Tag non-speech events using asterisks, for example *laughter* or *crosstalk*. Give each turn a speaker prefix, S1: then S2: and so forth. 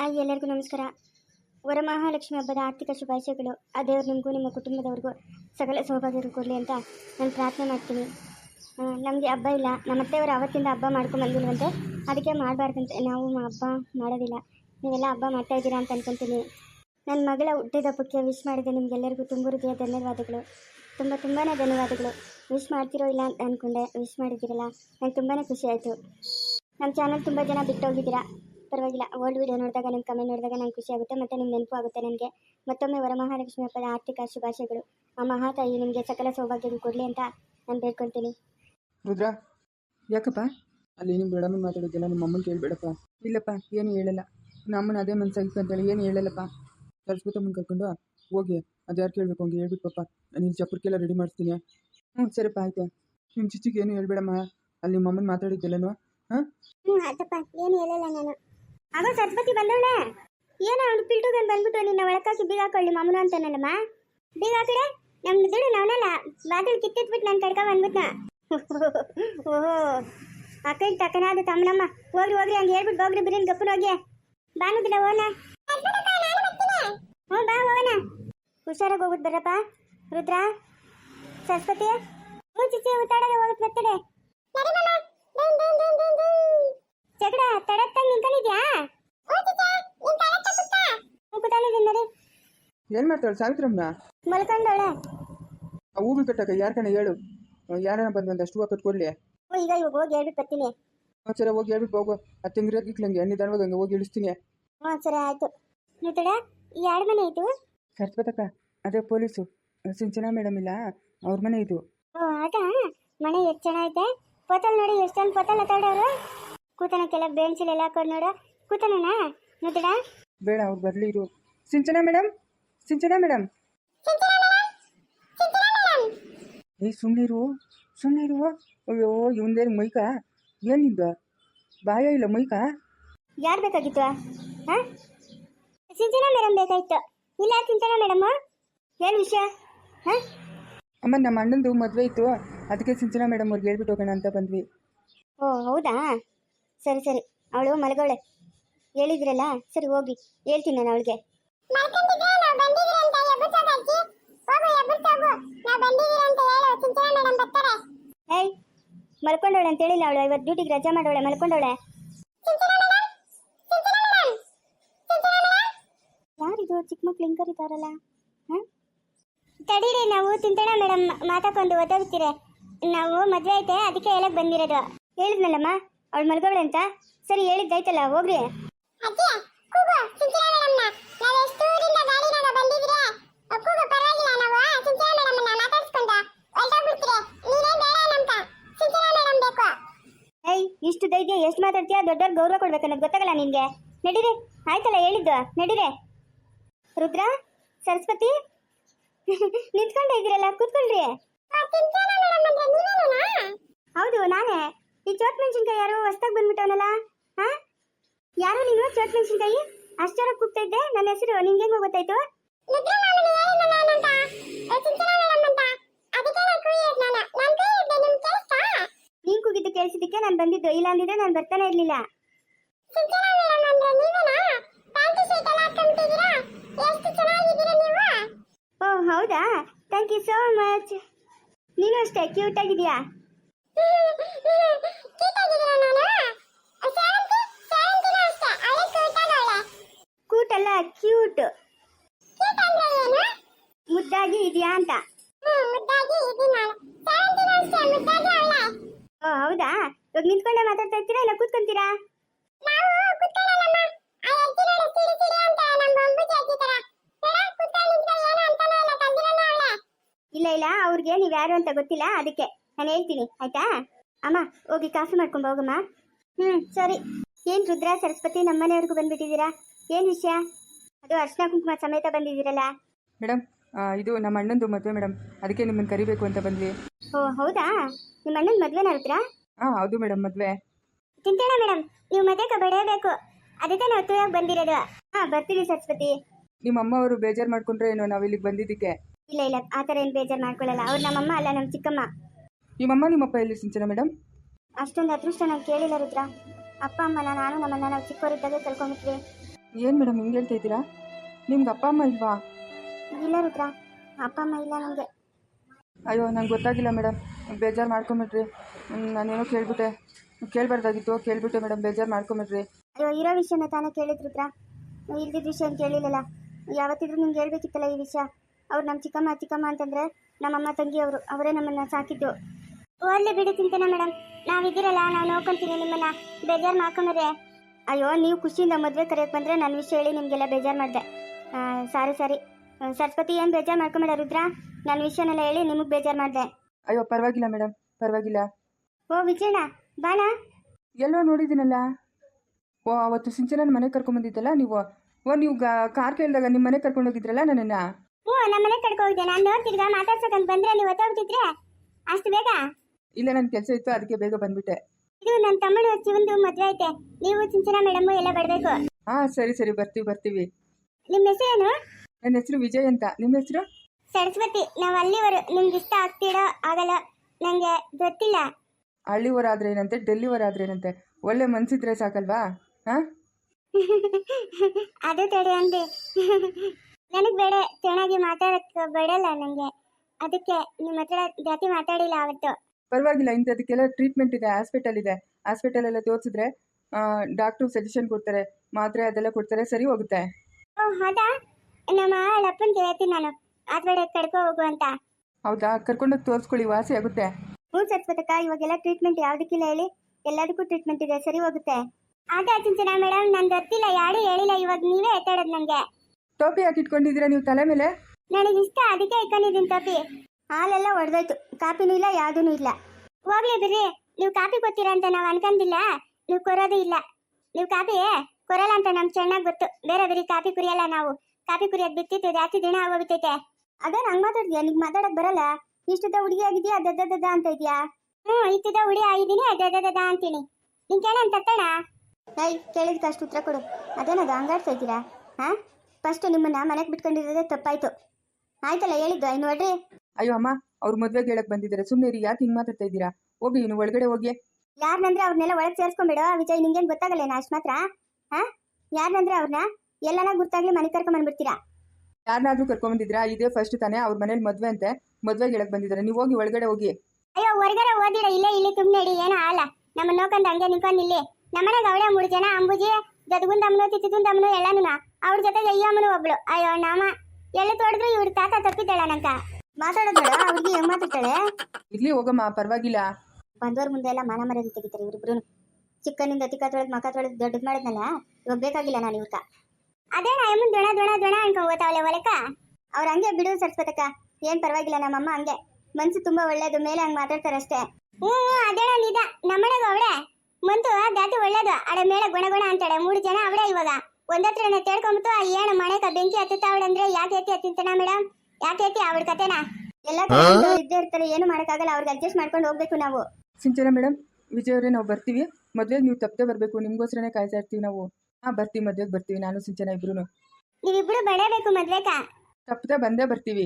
S1: ಆ, ಎಲ್ಲರಿಗೂ ನಮಸ್ಕಾರ. ವರಮಹಾಲಕ್ಷ್ಮಿ ಹಬ್ಬದ ಆರ್ಥಿಕ ಶುಭಾಶಯಗಳು. ಆ ದೇವರು ನಿಮಗೂ ನಿಮ್ಮ ಕುಟುಂಬದವ್ರಿಗೂ ಸಕಲ ಸೌಭಾಗ್ಯರು ಕೊಡಲಿ ಅಂತ ನಾನು ಪ್ರಾರ್ಥನೆ ಮಾಡ್ತೀನಿ. ನಮಗೆ ಹಬ್ಬ ಇಲ್ಲ. ನಮ್ಮ ಅತ್ತೆಯವರು ಅವತ್ತಿಂದ ಹಬ್ಬ ಮಾಡ್ಕೊಂಡು ಬಂದಿಲ್ವಂತೆ. ಅದಕ್ಕೆ ಮಾಡಬಾರ್ದಂತೆ ನಾವು ಹಬ್ಬ ಮಾಡೋದಿಲ್ಲ. ನೀವೆಲ್ಲ ಹಬ್ಬ ಮಾಡ್ತಾ ಇದ್ದೀರಾ ಅಂತ ಅನ್ಕೊತೀನಿ. ನನ್ನ ಮಗಳ ಹುಟ್ಟಿದ ಹಬ್ಬಕ್ಕೆ ವಿಶ್ ಮಾಡಿದೆ ನಿಮಗೆಲ್ಲರಿಗೂ ತುಂಬ ಹೃದಯ ಧನ್ಯವಾದಗಳು. ತುಂಬ ತುಂಬಾ ಧನ್ಯವಾದಗಳು. ವಿಶ್ ಮಾಡ್ತಿರೋ ಇಲ್ಲ ಅಂತ ಅಂದ್ಕೊಂಡೆ ವಿಶ್ ಮಾಡಿದ್ದೀರಲ್ಲ. ನಂಗೆ ತುಂಬಾ ಖುಷಿ ಆಯಿತು. ನಮ್ಮ ಚಾನಲ್ ತುಂಬ ಜನ ಬಿಟ್ಟೋಗಿದ್ದೀರಾ ಪರವಾಗಿಲ್ಲ. ಓಲ್ಡ್ ವಿಡಿಯೋ ನೋಡಿದಾಗ ನಿಮ್ಮ ಕಮೆಂಟ್ ನೋಡಿದಾಗ ನಂಗೆ ಖುಷಿ ಆಗುತ್ತೆ ಮತ್ತು ನಿಮ್ಮ ನೆನಪು ಆಗುತ್ತೆ ನನಗೆ. ಮತ್ತೊಮ್ಮೆ ವರಮಹಾಲಕ್ಷ್ಮಿ ಹಬ್ಬದ ಆರ್ಥಿಕ ಶುಭಾಶಯಗಳು. ಆ ಮಹಾತಾಯಿ ನಿಮಗೆ ಸಕಲ ಸೌಭಾಗ್ಯಗಳು ಕೊಡಲಿ ಅಂತ ನಾನು ಬೇಡ್ಕೊತೀನಿ
S2: ರುದ್ರ? ಯಾಕಪ್ಪ? ಅಲ್ಲಿ ನಿಮ್ಮ ಬೇಡಮ್ಮ ಮಾತಾಡೋದಿಲ್ಲ ನಿಮ್ಮ ಅಮ್ಮನ ಕೇಳಬೇಡಪ್ಪ ಇಲ್ಲಪ್ಪ ಏನು ಹೇಳಲ್ಲ. ನಮ್ಮನ್ನ ಅದೇ ಮನ್ಸಾಗಿತ್ತು ಅಂತೇಳಿ ಏನು ಹೇಳಲ್ಲಪ್ಪ. ಸರಸ್ವತಮ್ಮನ ಕರ್ಕೊಂಡು ಹೋಗಿ. ಅದು ಯಾರು ಕೇಳಬೇಕು ಹಂಗೆ ಹೇಳ್ಬಿಟ್ಟು ಪಾಪ ನಾನು ಚಪ್ಪರ್ಕೆಲ್ಲ ರೆಡಿ ಮಾಡಿಸ್ತೀನಿ. ಹ್ಞೂ ಸರಿಪ್ಪ ಆಯ್ತು. ನಿಮ್ಮ ಚಿಚ್ಚಿಗೆ ಏನು ಹೇಳ್ಬೇಡಮ್ಮ. ಅಲ್ಲಿ ನಿಮ್ಮ ಅಮ್ಮನ ಮಾತಾಡಿದ್ದೆಲ್ಲನೂ ಹಾಂ?
S1: ಹ್ಞೂ ಆಯ್ತಪ್ಪ ಏನು ಹೇಳಲ್ಲ ನಾನು. ಆಗ ಸರಸ್ವತಿ ಬಂದವಳೆ? ಏನೋ ಅವನು ಪಿಲ್ಟುಗನ್ ಬಂದ್ಬಿಟ್ಟು ನಿನ್ನ ಒಳಕಾಕಿ ಬೀಗ ಹಾಕೊಳ್ಳಿ ಮಾಮೂಲು ಅಂತಾನಲ್ಲಮ್ಮ ಬೀಗ ಹಾಕಿಡೆ, ನಮ್ದು ದುಡ್ಡು ನಾವನಲ್ಲ. ಬಾಗಿಲು ಕಿತ್ತಿಟ್ಬಿಟ್ಟು ನಾನು ಕಡ್ಕ ಬಂದ್ಬಿಟ್ನ. ಓಹೋ, ಅಕ್ಕನ ತಕ್ಕನಾದ ತಮ್ಮನಮ್ಮ. ಹೋಗ್ರಿ ಹೋಗ್ರಿ ಹಂಗೆ ಹೇಳ್ಬಿಟ್ಟು ಹೋಗ್ರಿ ಬಿರಿನ್ ಗಪ್ಪನ ಹೋಗಿ. ಬಾನುದಿಲ್ಲ ಓನ ಹ್ಞೂ, ಬಾ ಹೋಗೋಣ ಹುಷಾರಾಗಿ ಹೋಗ್ಬಿಟ್ಟು ಬರಪ್ಪ ರುದ್ರ, ಸರಸ್ವತಿ. ಹ್ಞೂ, ಚಿಚ್ಚಿ ಊಟಾಡೋದು ಹೋಗುತ್ತೆ ಬರ್ತಡೆ ಜಗಡ ತಡತ್ತಾಗ ನಿಂತ್ಕೊಂಡಿದ್ಯಾ? ಕೂತಾನಿದ್ದೀನಿ ನೋಡಿ.
S2: ಏನು ಮಾಡ್ತಾಳೆ ಸಾವಿತ್ರಮ್ಮನ
S1: ಮಲ್ಕೊಂಡವಳೆ.
S2: ಹೂವು ಕಟ್ಟಕ್ಕೆ ಯಾರು ಕಣ ಹೇಳು. ಯಾರನ್ನ ಬಂದು ಅಷ್ಟು ಹೂವು ಕಟ್ಕೊಡ್ಲಿ
S1: ಓ ಈಗ ಇವಾಗ ಹೋಗಿ ಹೇಳ್ಬಿಟ್ಟು ಬರ್ತೀನಿ.
S2: ಹ್ಞೂ ಸರಿ ಹೋಗಿ ಹೇಳ್ಬಿಟ್ಟು ಹೋಗು. ತಿಂಗ್ರಿಕ್ಲಂಗೆ ಎಣ್ಣೆ ದಾನವಾಗ ಹಂಗೆ ಹೋಗಿ ಇಳಿಸ್ತೀನಿ.
S1: ಹ್ಞೂ ಸರಿ ಆಯ್ತು. ನೀವು ತಡ ಎರಡು ಮನೆ ಇದು?
S2: ಸರಸ್ವತಕ್ಕ ಅದೇ ಪೊಲೀಸು. ಸಿಂಚನಾ ಮೇಡಮ್ ಇಲ್ಲ ಅವ್ರ ಮನೆ ಇದು.
S1: ಓ ಆಟ ಮನೆ ಎಷ್ಟು ಚೆನ್ನಾಗೈತೆ? ಪೋತಲ್ ನೋಡಿ ಎಷ್ಟು ಜನ ಪೋತಲ್ ಹತ್ತಾಡೋರು ಕೂತನಕ್ಕೆಲ್ಲ ಎಲ್ಲ ಹಾಕೊಂಡು ನೋಡು. ಕೂತನಣ್ಣ? ನೀವು ತಡ
S2: ಬೇಡ ಅವ್ರು ಬರಲಿ ಇರು. ಸಿಂಚನಾ ಮೇಡಮ್ ಸಿಂಚನಾ ಮೇಡಮ್ ಏಯ್ ಸುಮ್ಮನೆ ಇರು ಅಯ್ಯೋ ಇವಂದೇನು ಮೈಕ. ಏನಿದ್ದ ಬಾಯ ಇಲ್ಲ ಮೈಕ?
S1: ಯಾರು ಬೇಕಾಗಿತ್ತು ಹಾಂ ಸಿಂಚನಾ ಮೇಡಮ್ ಬೇಕಾಗಿತ್ತು ಇಲ್ಲ ಸಿಂಚನಾ ಮೇಡಮ್? ಏನು ವಿಷಯ? ಹಾಂ
S2: ಅಮ್ಮ ನಮ್ಮ ಅಣ್ಣಂದು ಮದುವೆ ಇತ್ತು. ಅದಕ್ಕೆ ಸಿಂಚನಾ ಮೇಡಮ್ ಅವ್ರಿಗೆ ಹೇಳ್ಬಿಟ್ಟು ಹೋಗೋಣ ಅಂತ ಬಂದ್ವಿ.
S1: ಓ ಹೌದಾ? ಸರಿ ಸರಿ. ಅವಳು ಮಲಗೋಳೆ. ಹೇಳಿದ್ರಲ್ಲ ಸರಿ ಹೋಗಿ. ಹೇಳ್ತೀನಿ ನಾನು ಅವಳಿಗೆ. ಏಯ್ ಮಲ್ಕೊಂಡವಳೆ ಅಂತ ಹೇಳಿಲ್ಲ ಅವಳು. ಇವತ್ತು ಡ್ಯೂಟಿಗೆ ರಜಾ ಮಾಡೋಳೆ ಮಲ್ಕೊಂಡವಳೆ. ಯಾರಿದು? ಚಿಕ್ಕ ಮಕ್ಳು ಹಿಂಗ್ ಕರೀತಾರಲ್ಲ? ಹಾಂ? ತಡೀರಿ ನಾವು ತಿಂತಣ ಮೇಡಮ್ ಮಾತಾಕೊಂಡು ಓದೋಗ್ತೀರ ನಾವು ಮದುವೆ ಐತೆ ಅದಕ್ಕೆ ಹೇಳಕ್ ಬಂದಿರೋದು. ಹೇಳಿದ್ನಲ್ಲಮ್ಮ? ಅವಳು ಮಲ್ಗೋಳೆ ಅಂತ? ಸರಿ ಹೇಳಿದ್ದಾಯ್ತಲ್ಲ ಹೋಗ್ರಿ. ಏಯ್ ಇಷ್ಟು ಧೈರ್ಯ ಎಷ್ಟು ಮಾತಾಡ್ತೀಯ? ದೊಡ್ಡವ್ರ ಗೌರವ ಕೊಡ್ಬೇಕು ಅನ್ನೋದು ಗೊತ್ತಾಗಲ್ಲ ನಿನ್ಗೆ. ನಡೀರಿ ಆಯ್ತಲ್ಲ ಹೇಳಿದ್ದು. ನಡೀರಿ. ರುದ್ರ ಸರಸ್ವತಿ ನಿಂತ್ಕೊಂಡೇ ಇದ್ದೀರಲ್ಲ ಕೂತ್ಕೊಳ್ರಿ. ಹೌದು ನಾನೇ. ಈ ಚೋಟ್ ಮೆಣಸಿನ್ಕಾಯಿ ಯಾರು ಹೊಸ್ದಾಗ ಬಂದ್ಬಿಟ್ಟವನಲ್ಲ ಹಾ ಯಾರು ನೀನು ಚೋಟ್ ಮೆಣಸಿನ್ಕಾಯಿ? ಅಷ್ಟರ ಕೂಗ್ತಾ ಇದ್ದೆ ನನ್ನ ಹೆಸರು ನಿಂಗೆ ಹೆಂಗ್ ಗೊತ್ತಾಯ್ತು ನೀನ್ ಕೂಗಿದ್ದು ಕೇಳಿಸಿದ್ದಕ್ಕೆ ನಾನು ಬಂದಿದ್ದು ಇಲ್ಲ ಅಂದಿದ್ರೆ ನಾನು ಬರ್ತಾನೆ ಇರ್ಲಿಲ್ಲ. ಓ ಹೌದಾ? ಥ್ಯಾಂಕ್ ಯು ಸೋ ಮಚ್ ನೀನು ಅಷ್ಟೇ ಕ್ಯೂಟ್ ಆಗಿದ್ಯಾ *laughs* ಕೂಟ್ ಅಲ್ಲ ಕ್ಯೂಟ್ ಮುದ್ದಾಗಿ ಇದೆಯಾ ಅಂತ? ಓ, ಹೌದಾ? ಇವಾಗ ನಿಂತ್ಕೊಂಡೆ ಮಾತಾಡ್ತಾ ಇರ್ತೀರಾ ಇಲ್ಲ ಕೂತ್ಕೊಂತೀರಾ? ಇಲ್ಲ ಇಲ್ಲ, ಅವ್ರಿಗೆ ನೀವು ಯಾರು ಅಂತ ಗೊತ್ತಿಲ್ಲ, ಅದಕ್ಕೆ ನಾನು ಹೇಳ್ತೀನಿ, ಆಯ್ತಾ? ಅಮ್ಮ ಹೋಗಿ ಕಾಫಿ ಮಾಡ್ಕೊಂಡು ಹೋಗಮ್ಮ. ಹ್ಞೂ ಸರಿ. ಏನು ರುದ್ರ ಸರಸ್ವತಿ ನಮ್ಮ ಮನೆಯವ್ರಿಗೂ ಬಂದ್ಬಿಟ್ಟಿದ್ದೀರಾ? ಏನು ವಿಷಯ? ಅದು ಅರ್ಶನ ಕುಂಕುಮ ಸಮೇತ ಬಂದಿದ್ದೀರಲ್ಲ.
S2: ಮೇಡಮ್ ಇದು ನಮ್ಮ ಅಣ್ಣಂದು ಮದುವೆ ಮೇಡಮ್. ಅದಕ್ಕೆ ನಿಮ್ಮನ್ನು ಕರಿಬೇಕು ಅಂತ ಬಂದ್ವಿ.
S1: ಓ ಹೌದಾ? ನಿಮ್ಮ ಅಣ್ಣನ ಮದ್ವೆನ ರುದ್ರ
S2: ಹಾಂ ಹೌದು ಮೇಡಮ್ ಮದುವೆ.
S1: ತಿಂತೇಣ ಮೇಡಮ್ ನೀವು ಮದುವೆಗೆ ಬಡೇಬೇಕು ಅದಕ್ಕೆ ನಾವು ತುಳಿಯೋಕೆ ಬಂದಿರೋದು. ಹಾಂ ಬರ್ತೀವಿ ಸರಸ್ವತಿ.
S2: ನಿಮ್ಮ ಅಮ್ಮ ಅವರು ಬೇಜಾರು ಮಾಡ್ಕೊಂಡ್ರೆ ಏನೋ ನಾವು ಇಲ್ಲಿಗೆ ಬಂದಿದ್ದಕ್ಕೆ.
S1: ಇಲ್ಲ ಇಲ್ಲ ಆ ಥರ ಏನು ಬೇಜಾರು ಮಾಡ್ಕೊಳ್ಳಲ್ಲ. ಅವ್ರು ನಮ್ಮಮ್ಮ ಅಲ್ಲ ನಮ್ಮ ಚಿಕ್ಕಮ್ಮ.
S2: ನಿಮ್ಮಮ್ಮ ನಿಮ್ಮಪ್ಪ ಎಲ್ಲಿ ಸಿಂಚನ ಮೇಡಮ್
S1: ಅಷ್ಟೊಂದು ಅದೃಷ್ಟ ನಾನು ಕೇಳಿಲ್ಲ ರುದ್ರ. ಅಪ್ಪ ಅಮ್ಮನ ನಾನು ನಮ್ಮನ್ನ ನಾವು ಚಿಕ್ಕವರಿದ್ದಾಗ ಕಳ್ಕೊಂಡ್ಬಿಟ್ವಿ
S2: ಏನು ಮೇಡಮ್ ಹಿಂಗೆ ಹೇಳ್ತಾ ಇದ್ದೀರಾ? ನಿಮ್ಗೆ ಅಪ್ಪ ಅಮ್ಮ ಇಲ್ವಾ?
S1: ಇಲ್ಲ ರುದ್ರ. ಅಪ್ಪ ಅಮ್ಮ ಇಲ್ಲ ನನಗೆ
S2: ಅಯ್ಯೋ ನಂಗೆ ಗೊತ್ತಾಗಿಲ್ಲ ಮೇಡಮ್ ಬೇಜಾರು ಮಾಡ್ಕೊಂಬಿಟ್ರಿ. ನಾನೇನೋ ಕೇಳ್ಬಿಟ್ಟೆ. ಕೇಳಬಾರ್ದಾಗಿತ್ತು ಕೇಳ್ಬಿಟ್ಟೆ ಮೇಡಮ್ ಬೇಜಾರು ಮಾಡ್ಕೊಂಬಿಟ್ರಿ.
S1: ಅಯ್ಯೋ ಇರೋ ವಿಷಯನ ತಾನೇ ಕೇಳಿದ್ರು ರುದ್ರ. ಇಲ್ದಿದ್ದ ವಿಷಯ ಕೇಳಿಲ್ಲಲ್ಲ. ಯಾವತ್ತಿದ್ರೂ ನಿಮ್ಗೆ ಹೇಳ್ಬೇಕಿತ್ತಲ್ಲ ಈ ವಿಷಯ. ಅವ್ರು ನಮ್ಮ ಚಿಕ್ಕಮ್ಮ ಚಿಕ್ಕಮ್ಮ ಅಂತಂದರೆ ನಮ್ಮಮ್ಮ ತಂಗಿ ಅವರು ಅವರೇ ನಮ್ಮನ್ನು ಸಾಕಿದ್ದು. ಓದ್ಲಿ ಬಿಡಿ ಚಿಂತನ ಮೇಡಮ್. ನಾವಿದ್ದೀರಲ್ಲ ನಾವು ನೋಡ್ಕೊಂತೀನಿ ನಿಮ್ಮನ್ನ. ಬೇಜಾರು ಮಾಡ್ಕೊಂಡ್ರೆ. ಅಯ್ಯೋ ನೀವು ಖುಷಿಯಿಂದ ಮದುವೆ ಕರೆಯಕ್ಕೆ ಬಂದರೆ ನನ್ನ ವಿಷಯ ಹೇಳಿ ನಿಮಗೆಲ್ಲ ಬೇಜಾರು ಮಾಡಿದೆ. ಸಾರಿ ಸಾರಿ. ಸರಸ್ವತಿ ಏನು ಬೇಜಾರು ಮಾಡ್ಕೊಂಬೇಡ ರುದ್ರ? ನನ್ನ ವಿಷಯನೆಲ್ಲ ಹೇಳಿ ನಿಮಗೆ ಬೇಜಾರು ಮಾಡಿದೆ.
S2: ಅಯ್ಯೋ ಪರವಾಗಿಲ್ಲ ಮೇಡಮ್ ಪರವಾಗಿಲ್ಲ.
S1: ಓ ವಿಜಯಣ್ಣ ಬಾಣ
S2: ಎಲ್ಲೋ ನೋಡಿದ್ದೀನಲ್ಲ? ಓ ಅವತ್ತು ಸಿಂಚನನ ಮನೆಗೆ ಕರ್ಕೊಂಡ್ಬಂದಿದ್ದಲ್ಲ ನೀವು? ಓ ನೀವು ಕಾರ್ ಕೇಳಿದಾಗ ನಿಮ್ಮ ಮನೆಗೆ ಕರ್ಕೊಂಡೋಗಿದ್ರಲ್ಲ ನನ್ನನ್ನು?
S1: ಹ್ಞೂ ನಮ್ಮ ಮನೆ ಕರ್ಕೊ ಹೋಗಿದ್ದೆ. ನಾನು ನೋಡ್ತಿದ್ಗ ಮಾತಾಡ್ಸೋಕಂತ ಬಂದ್ರೆ ನೀವು ಒತ್ತೋಗ್ತಿದ್ರೆ ಅಷ್ಟು ಬೇಗ?
S2: ಇಲ್ಲ ನನ್ನ ಕೆಲಸ ಇತ್ತು ಅದಕ್ಕೆ ಬೇಗ ಬಂದ್ಬಿಟ್ಟೆ.
S1: ಇದು ನನ್ನ ತಮ್ಮನ ಶಿವಂದು ಮದುವೆ ಐತೆ. ನೀವು ಚಿಂಚನ ಮೇಡಮ್ ಎಲ್ಲ ಬರಬೇಕು.
S2: ಹಾ ಸರಿ ಸರಿ ಬರ್ತೀವಿ ಬರ್ತೀವಿ.
S1: ನಿಮ್ಮ ಹೆಸರೇನು?
S2: ನನ್ನ ಹೆಸರು ವಿಜಯ್ ಅಂತ. ನಿಮ್ಮ ಹೆಸರು?
S1: ಸರಸ್ವತಿ. ನಾವು ಅಲ್ಲಿವರು ನಿಮ್ಗೆ ಇಷ್ಟ ಆಗ್ತೀರೋ ಆಗಲ್ಲ ನನಗೆ ಗೊತ್ತಿಲ್ಲ.
S2: ಹಳ್ಳಿವರಾದ್ರೆ ಏನಂತೆ ಡೆಲ್ಲಿವರಾದ್ರೆ ಏನಂತೆ? ಒಳ್ಳೆ ಮನ್ಸಿದ್ರೆ ಸಾಕಲ್ವಾ? ಹಾಂ? *laughs*
S1: ಅದು ತಡೆ ಅಂದೆ. *laughs* ನನಗೆ ಬೇಡ ಚೆನ್ನಾಗಿ ಮಾತಾಡಕ್ಕೆ ಬೇಡಲ್ಲ ನನಗೆ ಅದಕ್ಕೆ ನಿಮ್ಮ ಹತ್ರ ಜಾತಿ ಮಾತಾಡಿಲ್ಲ ಅವತ್ತು
S2: ಪರವಾಗಿಲ್ಲ ಇಂಥದಕ್ಕೆಲ್ಲ ಟ್ರೀಟ್ಮೆಂಟ್ ಇದೆ ಹಾಸ್ಪಿಟಲ್ ಇದೆ. ಹಾಸ್ಪಿಟಲ್ ಎಲ್ಲ ತೋರಿಸಿದ್ರೆ ಡಾಕ್ಟ್ರು ಸಜೆಷನ್ ಕೊಡ್ತಾರೆ. ಮಾತ್ರೆ ಅದೆಲ್ಲ ಕೊಡ್ತಾರೆ ಸರಿ ಹೋಗುತ್ತೆ.
S1: ಓ ಹೌದಾ? ನಮ್ಮ ಅಪ್ಪನ ಹೇಳ್ತೀನಿ ನಾನು. ಆದ್ಮೇಲೆ ಕಡ್ಕೊ ಹೋಗು ಅಂತ.
S2: ಹೌದಾ? ಕರ್ಕೊಂಡೋಗಿ ತೋರಿಸ್ಕೊಳ್ಳಿ ವಾಸಿ ಆಗುತ್ತೆ.
S1: ಹ್ಞೂ ಸತ್ವತಕ್ಕ ಇವಾಗೆಲ್ಲ ಟ್ರೀಟ್ಮೆಂಟ್ ಯಾವ್ದಕ್ಕಿಲ್ಲ ಹೇಳಿ. ಎಲ್ಲದಕ್ಕೂ ಟ್ರೀಟ್ಮೆಂಟ್ ಇದೆ ಸರಿ ಹೋಗುತ್ತೆ. ಅದೇ ಚಿಂಚನ ಮೇಡಮ್ ನಂದು ಗೊತ್ತಿಲ್ಲ ಯಾರು ಹೇಳಿಲ್ಲ ಇವಾಗ ನೀವೇ ಎತ್ತಾಡೋದು ನನಗೆ
S2: ಟೋಪಿ ಹಾಕಿ ಇಟ್ಕೊಂಡಿದ್ದೀರಾ ನೀವು ತಲೆ ಮೇಲೆ?
S1: ನನಗೆ ಇಷ್ಟ ಅದಕ್ಕೆ ಇಟ್ಕೊಂಡಿದ್ದೀನಿ ಟೋಪಿ. ಹಾಲೆಲ್ಲ ಒಡೆದೋಯ್ತು. ಕಾಪಿನೂ ಇಲ್ಲ ಯಾವುದೂ ಇಲ್ಲ. ಹೋಗ್ಲಿ ಬಿಡ್ರಿ. ನೀವು ಕಾಪಿ ಕೊಡ್ತೀರಾ ಅಂತ ನಾವು ಅನ್ಕೊಂಡಿಲ್ಲ ನೀವು ಕೊರೋದು ಇಲ್ಲ. ನೀವು ಕಾಪಿ ಕೊರಲ್ಲ ಅಂತ ನಮ್ಗೆ ಚೆನ್ನಾಗಿ ಗೊತ್ತು. ಬೇರೆ ಬೇರೆ ಕಾಪಿ ಕುರಿಯಲ್ಲ ನಾವು. ಕಾಪಿ ಕುರಿಯೋದು ಬಿತ್ತಿತ್ತು ಜಾಸ್ತಿ ದಿನ ಆಗೋಗ್ಬಿಟ್ಟೈತೆ ಅದೇ ನಂಗೆ ಮಾತಾಡ್ತೀಯಾ? ನಿಂಗೆ ಮಾತಾಡಕ್ ಬರಲ್ಲ. ಇಷ್ಟದ ಹುಡುಗಿ ಆಗಿದ್ಯಾ? ದದ್ದ ದದ್ದ ಅಂತ ಇದೆಯಾ? ಹ್ಞೂ ಇಷ್ಟದ ಹುಡುಗಿ ಆಗಿದ್ದೀನಿ. ದದ್ದ ದದ್ದ ಅಂತೀನಿ ನಿಂಗೇನಂತ ತಟ್ಟಣ ಏಯ್, ಕೇಳಿದ್ಕೆ ಅಷ್ಟು ಉತ್ತರ ಕೊಡು. ಅದೇನದು ಇದ್ದೀರಾ? ಹಾಂ? ಫಸ್ಟ್ ನಿಮ್ಮನ್ನ ಮನೆಗೆ ಬಿಟ್ಕೊಂಡಿರೋದೇ ತಪ್ಪಾಯ್ತು. ಆಯ್ತಲ್ಲ, ಹೇಳಿದ್ದು ಐ ನೋಡ್ರಿ
S2: ಅಯ್ಯೋ ಅಮ್ಮ ಅವ್ರ ಮದ್ವೆಗೆ ಹೇಳಕ್ ಬಂದಿದ್ದಾರೆ. ಸುಮ್ಮನೆ ರೀ ಯಾಕೆ ಹಿಂಗೆ ಮಾತಾಡ್ತಾ ಇದ್ದೀರಾ? ಹೋಗಿ ಇನ್ನು ಒಳಗಡೆ ಹೋಗಿ.
S1: ಯಾರನಂದ್ರೆ ಅವ್ರನ್ನೆಲ್ಲ ಒಳಗೆ ಸೇರಿಸ್ಕೊಂಬಿಡು. ವಿಜಯ್ ನಿಂಗೇನು ಗೊತ್ತಾಗಲ್ಲ ಅಷ್ಟು ಮಾತ್ರ? ಹಾ? ಯಾರನಂದ್ರೆ ಅವ್ರನ್ನ ಎಲ್ಲನ ಗುರ್ತಾಗ್ಲಿ ಮನೆ ಕರ್ಕೊಂಡ್ ಬಂದ್ಬಿಡ್ತೀರಾ?
S2: ಯಾರನ್ನಾದ್ರೂ ಕರ್ಕೊಂಬಂದಿದ್ರಾ ಇದೇ ಫಸ್ಟ್ ತಾನೇ ಅವ್ರ ಮನೇಲಿ ಮದ್ವೆ ಅಂತೆ. ಮದ್ವೆಗೆ ಹೇಳಕ್ ಬಂದಿದ್ದಾರೆ. ನೀವು ಹೋಗಿ ಒಳಗಡೆ ಹೋಗಿ.
S1: ಅಯ್ಯೋ ಹೊರಗಡೆ ಓದಿರ ಇಲ್ಲೇ ಇಲ್ಲಿ ತುಂಬಿ ಏನೋ ಆಲ ನಮ್ಮ ನೋಕಂದ ಹಂಗೆ ನಿಂಕೊಂಡು ಇಲ್ಲಿ ನಮ್ಮನೆ ಅವಳೆ ಮೂರು ಜನ ಅಂಬುಜಿ ಗದಗುಂದಮ್ಮನು ತಿತ್ತಿಗುಂದಮ್ಮನು ಎಲ್ಲನೂ ಅವ್ರ ಜೊತೆ ಅಯ್ಯಮ್ಮನು ಒಬ್ಳು. ಅಯ್ಯೋ ನಾಮ ಎಲ್ಲಿ ತೊಡೆದ್ರು ಇವ್ರ ತಾತ ತಪ್ಪಿದ್ದಾಳ ನಂಕ ಮಾತಾಡೋದು ಬೇಡ ಅವ್ರಿಗೆ ಹೆಂಗ್ ಮಾತಾಡ್ತಾಳೆ?
S2: ಇರ್ಲಿ ಹೋಗಮ್ಮ ಪರವಾಗಿಲ್ಲ.
S1: ಬಂದವ್ರ ಮುಂದೆ ಎಲ್ಲ ಮಾನ ಮರ್ಯಾದೆ ತೆಗಿತಾರೆ ಇವ್ರಿಬ್ರು ಚಿಕ್ಕನಿಂದ ತಿಕ್ಕ ತೊಳೆದು ಮಕ ತೊಳೆದು ದೊಡ್ಡದ್ ಮಾಡಿದ್ನಲ್ಲ ಇವಾಗ ಬೇಕಾಗಿಲ್ಲ ನಾನು ಇವ್ಕ ಅದೇ ಅಮ್ಮನ್ ದೊಣ ದೊಣ ದೊಣ ಅನ್ಕೊ ಹೋಗ್ತಾವಳೆ ಒಲಕ ಅವ್ರ ಹಂಗೆ ಬಿಡು ಸರ್ಸ್ವತಕ್ಕ. ಏನ್ ಪರವಾಗಿಲ್ಲ ನಮ್ಮಮ್ಮ ಹಂಗೆ. ಮನ್ಸು ತುಂಬಾ ಒಳ್ಳೇದು ಮೇಲೆ ಹಂಗ್ ಮಾತಾಡ್ತಾರೆ ಅಷ್ಟೇ ಹ್ಞೂ ಅದೇನೋ ನಿಜ ನಮ್ಮನೆಗೆ ಅವಳೆ. ಮಂತು ದಾತಿ ಒಳ್ಳೇದು. ಅಡ ಮೇಲೆ ಗುಣ ಗುಣ ಅಂತಾಳೆ. ಮೂರು ಜನ ಅವಳೆ ಇವಾಗ. ಒಂದತ್ರನೇ ತೇಡ್ಕೊಂಬಿಟ್ಟು ಆ ಏನು ಮನೆಕ ಬೆಂಕಿ ಹತ್ತುತ್ತಾವಳೆ ಅಂದ್ರೆ ಯಾಕೆ ಎತ್ತಿ ಹತ್ತಿಂತನ ಮೇಡಮ್ ಯಾಕೆ ಎತ್ತಿ ಅವಳ ಕತೆನಾ? ಎಲ್ಲ ಕಡೆ ಇದ್ದೇ ಇರ್ತಾರೆ ಏನು ಮಾಡೋಕ್ಕಾಗಲ್ಲ ಅವ್ರಿಗೆ ಅಡ್ಜಸ್ಟ್ ಮಾಡ್ಕೊಂಡು ಹೋಗ್ಬೇಕು ನಾವು.
S2: ಸಿಂಚನ ಮೇಡಮ್ ವಿಜಯ್ ಅವರೇ ನಾವು ಬರ್ತೀವಿ. ಮದ್ವೆಗೆ ನೀವು ತಪ್ಪದೆ ಬರಬೇಕು ನಿಮ್ಗೋಸ್ಕರನೇ ಕಾಯ್ತಾ ಇರ್ತೀವಿ ನಾವು. ಹಾಂ ಬರ್ತೀವಿ ಮದ್ವೆಗೆ ಬರ್ತೀವಿ ನಾನು ಸಿಂಚನ ಇಬ್ರು
S1: ನೀವಿಬ್ರು ಬಡಬೇಕು ಮದ್ವೆಕ
S2: ತಪ್ಪದೆ ಬಂದೇ ಬರ್ತೀವಿ.